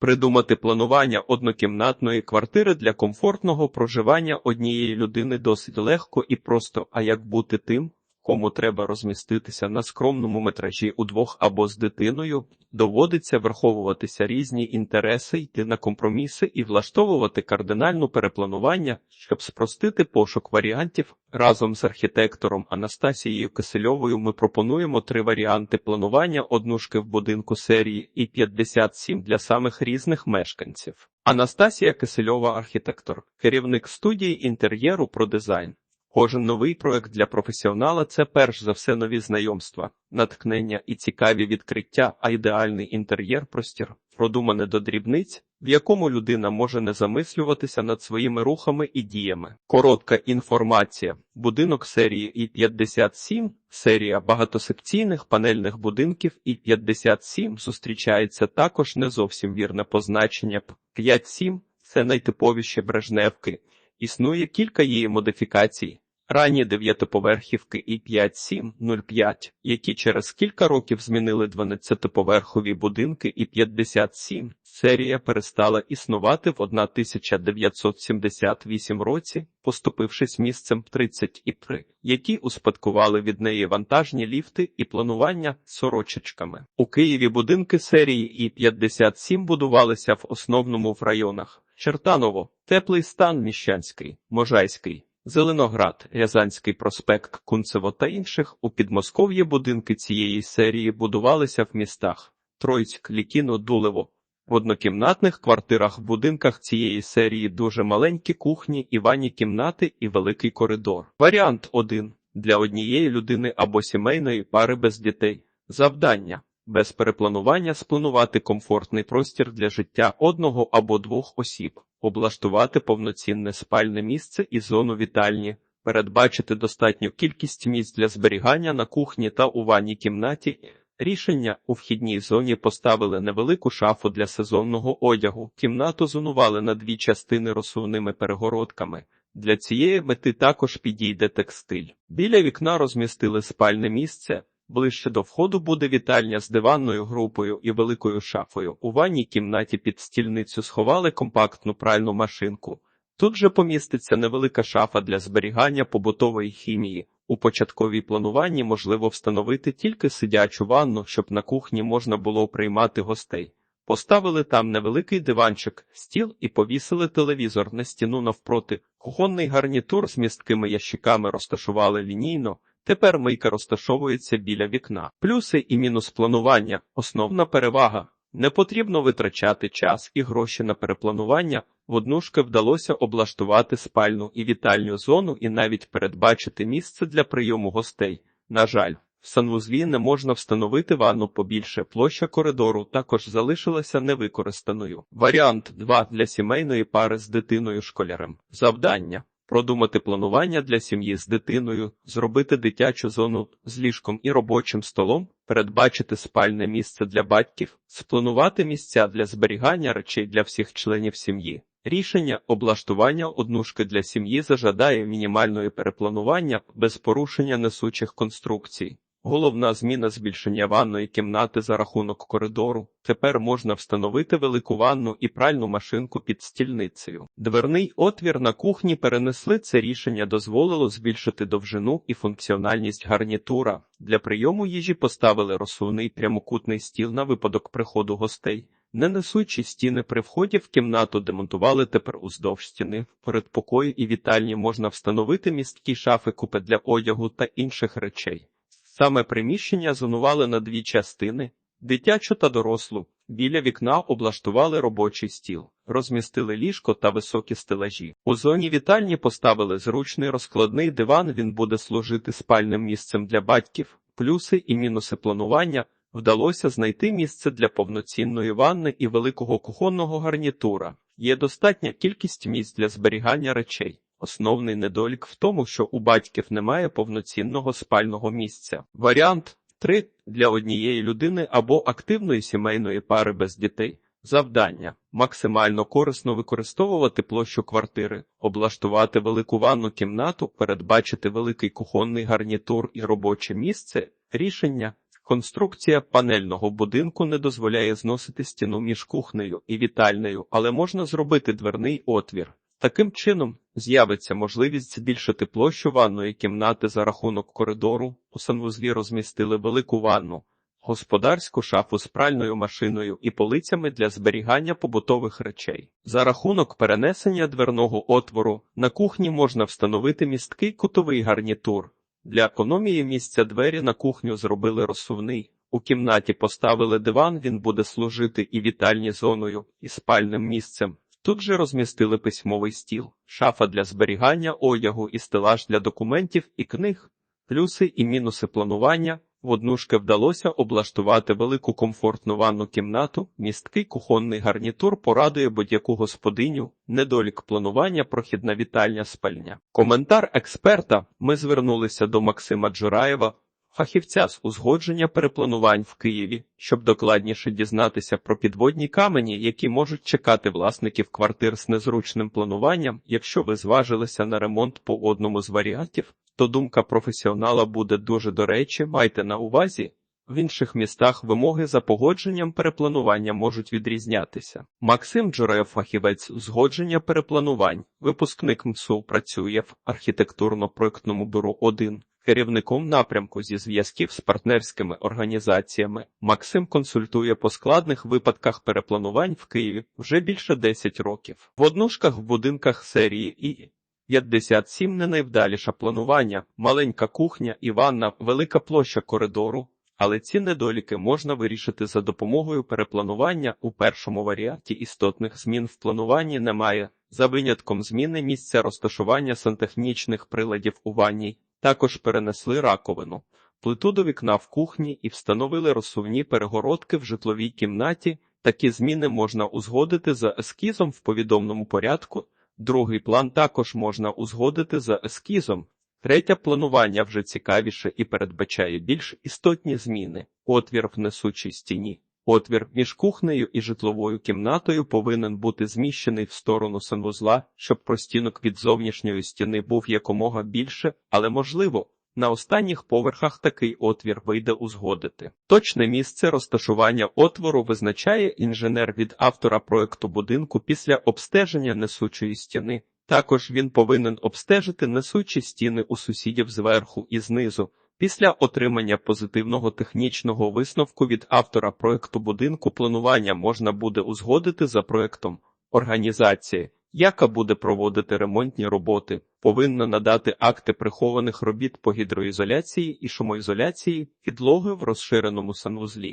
Придумати планування однокімнатної квартири для комфортного проживання однієї людини досить легко і просто, а як бути тим, кому треба розміститися на скромному метражі удвох або з дитиною, доводиться враховуватися різні інтереси, йти на компроміси і влаштовувати кардинальну перепланування, щоб спростити пошук варіантів. Разом з архітектором Анастасією Кисельовою ми пропонуємо три варіанти планування однушки в будинку серії і 57 для самих різних мешканців. Анастасія Кисельова, архітектор, керівник студії інтер'єру про дизайн. Кожен новий проект для професіонала це перш за все нові знайомства, натхнення і цікаві відкриття, а ідеальний інтер'єр простір, продумане до дрібниць, в якому людина може не замислюватися над своїми рухами і діями. Коротка інформація. Будинок серії І-57, серія багатосекційних панельних будинків І-57 зустрічається також не зовсім вірне позначення П-57 – це найтиповіші брежневки. Існує кілька її модифікацій. Ранні дев'ятиповерхівки і 5705, які через кілька років змінили 12-поверхові будинки і 57. Серія перестала існувати в 1978 році, поступившись місцем 30 і 3, які успадкували від неї вантажні ліфти і планування сорочечками. У Києві будинки серії і 57 будувалися в основному в районах Чертаново, Теплий стан Міщанський, Можайський. Зеленоград, Рязанський проспект, Кунцево та інших у Підмосков'ї будинки цієї серії будувалися в містах Троїцьк, Лікіно, Дулево. В однокімнатних квартирах в будинках цієї серії дуже маленькі кухні, і ванні кімнати і великий коридор. Варіант 1. Для однієї людини або сімейної пари без дітей. Завдання. Без перепланування спланувати комфортний простір для життя одного або двох осіб облаштувати повноцінне спальне місце і зону вітальні, передбачити достатню кількість місць для зберігання на кухні та у ванній кімнаті. Рішення у вхідній зоні поставили невелику шафу для сезонного одягу. Кімнату зонували на дві частини розсувними перегородками. Для цієї мети також підійде текстиль. Біля вікна розмістили спальне місце. Ближче до входу буде вітальня з диванною групою і великою шафою. У ванній кімнаті під стільницю сховали компактну пральну машинку. Тут же поміститься невелика шафа для зберігання побутової хімії. У початковій плануванні можливо встановити тільки сидячу ванну, щоб на кухні можна було приймати гостей. Поставили там невеликий диванчик, стіл і повісили телевізор на стіну навпроти. Кухонний гарнітур з місткими ящиками розташували лінійно. Тепер мийка розташовується біля вікна. Плюси і мінус планування. Основна перевага. Не потрібно витрачати час і гроші на перепланування. В однушки вдалося облаштувати спальну і вітальню зону і навіть передбачити місце для прийому гостей. На жаль, в санвузлі не можна встановити ванну побільше. Площа коридору також залишилася невикористаною. Варіант 2 для сімейної пари з дитиною школярем. Завдання. Продумати планування для сім'ї з дитиною, зробити дитячу зону з ліжком і робочим столом, передбачити спальне місце для батьків, спланувати місця для зберігання речей для всіх членів сім'ї. Рішення облаштування однушки для сім'ї зажадає мінімальної перепланування без порушення несучих конструкцій. Головна зміна збільшення ванної кімнати за рахунок коридору. Тепер можна встановити велику ванну і пральну машинку під стільницею. Дверний отвір на кухні перенесли це рішення, дозволило збільшити довжину і функціональність гарнітура. Для прийому їжі поставили розсувний прямокутний стіл на випадок приходу гостей. Не несучі стіни при вході в кімнату демонтували тепер уздовж стіни. Перед покою і вітальні можна встановити місткі шафи купи для одягу та інших речей. Саме приміщення зонували на дві частини дитячу та дорослу. Біля вікна облаштували робочий стіл, розмістили ліжко та високі стелажі. У зоні вітальні поставили зручний розкладний диван. Він буде служити спальним місцем для батьків. Плюси і мінуси планування вдалося знайти місце для повноцінної ванни і великого кухонного гарнітура. Є достатня кількість місць для зберігання речей. Основний недолік в тому, що у батьків немає повноцінного спального місця. Варіант 3. для однієї людини або активної сімейної пари без дітей. Завдання максимально корисно використовувати площу квартири, облаштувати велику ванну кімнату, передбачити великий кухонний гарнітур і робоче місце. Рішення Конструкція панельного будинку не дозволяє зносити стіну між кухнею і вітальнею, але можна зробити дверний отвір. Таким чином з'явиться можливість збільшити площу ванної кімнати за рахунок коридору. У санвузлі розмістили велику ванну, господарську шафу з пральною машиною і полицями для зберігання побутових речей. За рахунок перенесення дверного отвору на кухні можна встановити місткий кутовий гарнітур. Для економії місця двері на кухню зробили розсувний. У кімнаті поставили диван, він буде служити і вітальні зоною, і спальним місцем. Тут же розмістили письмовий стіл, шафа для зберігання одягу і стелаж для документів і книг. Плюси і мінуси планування. В однушки вдалося облаштувати велику комфортну ванну кімнату, місткий кухонний гарнітур порадує будь-яку господиню, недолік планування, прохідна вітальня спальня. Коментар експерта. Ми звернулися до Максима Джураєва, фахівця з узгодження перепланувань в Києві, щоб докладніше дізнатися про підводні камені, які можуть чекати власників квартир з незручним плануванням. Якщо ви зважилися на ремонт по одному з варіантів, то думка професіонала буде дуже до речі, майте на увазі. В інших містах вимоги за погодженням перепланування можуть відрізнятися. Максим Джураєв, фахівець узгодження перепланувань, випускник МСУ працює в архітектурно-проектному бюро 1. Керівником напрямку зі зв'язків з партнерськими організаціями Максим консультує по складних випадках перепланувань в Києві вже більше 10 років. В однушках в будинках серії І 57 не найвдаліше планування, маленька кухня і ванна, велика площа коридору. Але ці недоліки можна вирішити за допомогою перепланування. У першому варіанті істотних змін в плануванні немає, за винятком зміни місця розташування сантехнічних приладів у ванній. Також перенесли раковину, плиту до вікна в кухні і встановили розсувні перегородки в житловій кімнаті. Такі зміни можна узгодити за ескізом в повідомному порядку. Другий план також можна узгодити за ескізом. Третє планування вже цікавіше і передбачає більш істотні зміни. Отвір в несучій стіні. Отвір між кухнею і житловою кімнатою повинен бути зміщений в сторону санвузла, щоб простінок від зовнішньої стіни був якомога більше, але можливо. На останніх поверхах такий отвір вийде узгодити. Точне місце розташування отвору визначає інженер від автора проекту будинку після обстеження несучої стіни. Також він повинен обстежити несучі стіни у сусідів зверху і знизу. Після отримання позитивного технічного висновку від автора проекту будинку планування можна буде узгодити за проектом організації, яка буде проводити ремонтні роботи, повинна надати акти прихованих робіт по гідроізоляції і шумоізоляції підлоги в розширеному санвузлі.